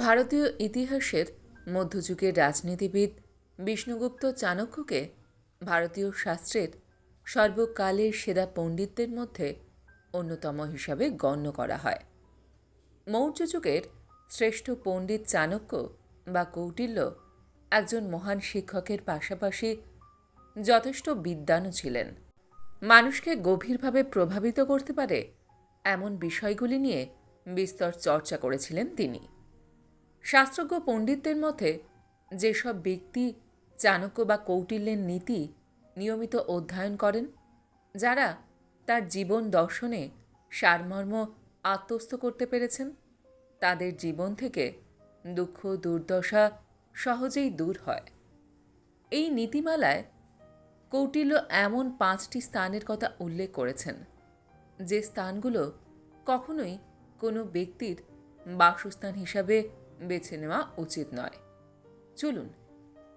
ভারতীয় ইতিহাসের মধ্যযুগের রাজনীতিবিদ বিষ্ণুগুপ্ত চাণক্যকে ভারতীয় শাস্ত্রের সর্বকালের সেরা পণ্ডিতদের মধ্যে অন্যতম হিসাবে গণ্য করা হয়। মৌর্য যুগের শ্রেষ্ঠ পণ্ডিত চাণক্য বা কৌটিল্য একজন মহান শিক্ষকের পাশাপাশি যথেষ্ট বিদ্বানও ছিলেন। মানুষকে গভীরভাবে প্রভাবিত করতে পারে এমন বিষয়গুলি নিয়ে বিস্তর চর্চা করেছিলেন তিনি। শাস্ত্রজ্ঞ পণ্ডিতদের মতে, যেসব ব্যক্তি চাণক্য বা কৌটিল্যের নীতি নিয়মিত অধ্যয়ন করেন, যারা তার জীবন দর্শনে সারমর্ম আত্মস্থ করতে পেরেছেন, তাদের জীবন থেকে দুঃখ, দুর্দশা সহজেই দূর হয়। এই নীতিমালায় কৌটিল্য এমন পাঁচটি স্থানের কথা উল্লেখ করেছেন, যে স্থানগুলো কখনোই কোনো ব্যক্তির বাসস্থান হিসাবে বেছে নেওয়া উচিত নয়। চলুন,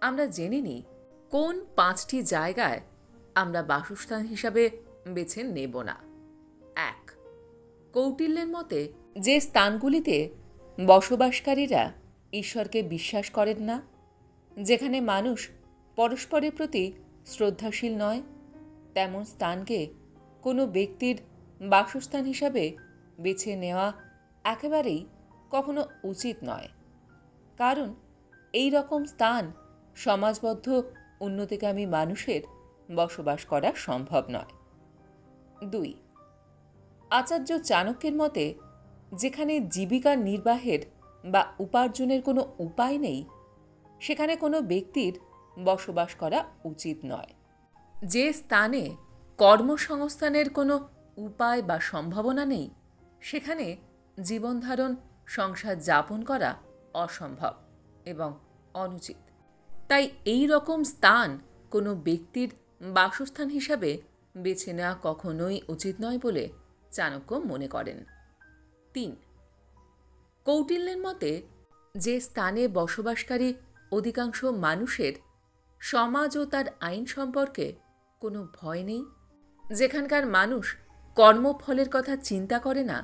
আমরা জেনে নিই কোন পাঁচটি জায়গায় আমরা বাসস্থান হিসাবে বেছে নেব না। এক, কৌটিল্যের মতে যে স্থানগুলিতে বসবাসকারীরা ঈশ্বরকে বিশ্বাস করেন না, যেখানে মানুষ পরস্পরের প্রতি শ্রদ্ধাশীল নয়, তেমন স্থানকে কোনো ব্যক্তির বাসস্থান হিসাবে বেছে নেওয়া একেবারেই কখনো উচিত নয়। কারণ এই রকম স্থান সমাজবদ্ধ, উন্নতিকামী মানুষের বসবাস করা সম্ভব নয়। দুই, আচার্য চাণক্যের মতে, যেখানে জীবিকা নির্বাহের বা উপার্জনের কোনো উপায় নেই, সেখানে কোনো ব্যক্তির বসবাস করা উচিত নয়। যে স্থানে কর্মসংস্থানের কোনো উপায় বা সম্ভাবনা নেই, সেখানে জীবনধারণ সংসার যাপন করা অসম্ভব এবং অনুচিত। তাই এই রকম স্থান কোনো ব্যক্তির বাসস্থান হিসাবে বেছে নেওয়া কখনোই উচিত নয় বলে চাণক্য মনে করেন। তিন, কৌটিল্যের মতে যে স্থানে বসবাসকারী অধিকাংশ মানুষের সমাজ ও তার আইন সম্পর্কে কোনো ভয় নেই, যেখানকার মানুষ কর্মফলের কথা চিন্তা করে না,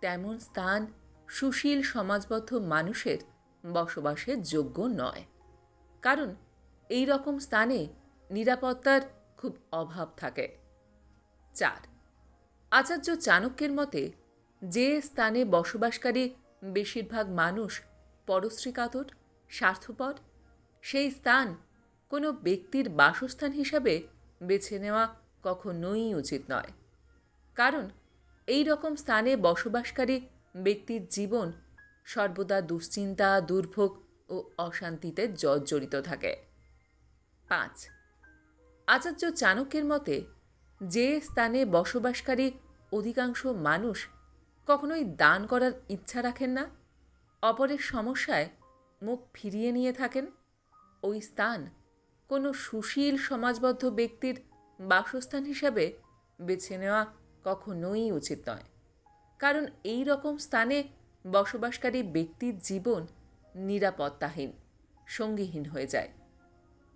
তেমন স্থান সুশীল সমাজবদ্ধ মানুষের বসবাসের যোগ্য নয়। কারণ এই রকম স্থানে নিরাপত্তার খুব অভাব থাকে। চার, আচার্য চাণক্যের মতে যে স্থানে বসবাসকারী বেশিরভাগ মানুষ পরশ্রীকাতর, স্বার্থপর, সেই স্থান কোনো ব্যক্তির বাসস্থান হিসাবে বেছে নেওয়া কখনোই উচিত নয়। কারণ এই রকম স্থানে বসবাসকারী ব্যক্তির জীবন সর্বদা দুশ্চিন্তা, দুর্ভোগ ও অশান্তিতে জর্জরিত থাকে। পাঁচ, আচার্য চাণক্যের মতে, যে স্থানে বসবাসকারী অধিকাংশ মানুষ কখনোই দান করার ইচ্ছা রাখেন না, অপরের সমস্যায় মুখ ফিরিয়ে নিয়ে থাকেন, ওই স্থান কোনো সুশীল সমাজবদ্ধ ব্যক্তির বাসস্থান হিসাবে বেছে নেওয়া কখনোই উচিত নয়। কারণ এই রকম স্থানে বসবাসকারী ব্যক্তির জীবন নিরাপত্তাহীন, সঙ্গীহীন হয়ে যায়।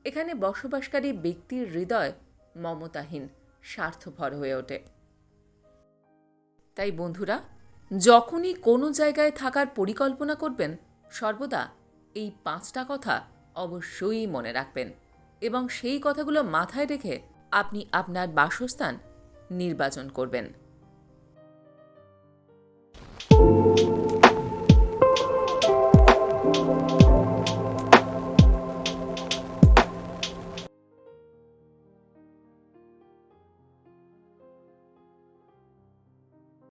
এখানে বসবাসকারী ব্যক্তির হৃদয় মমতাহীন, স্বার্থপর হয়ে ওঠে। তাই বন্ধুরা, যখনই কোনো জায়গায় থাকার পরিকল্পনা করবেন, সর্বদা এই পাঁচটা কথা অবশ্যই মনে রাখবেন এবং সেই কথাগুলো মাথায় রেখে আপনি আপনার বাসস্থান নির্বাচন করবেন। うん。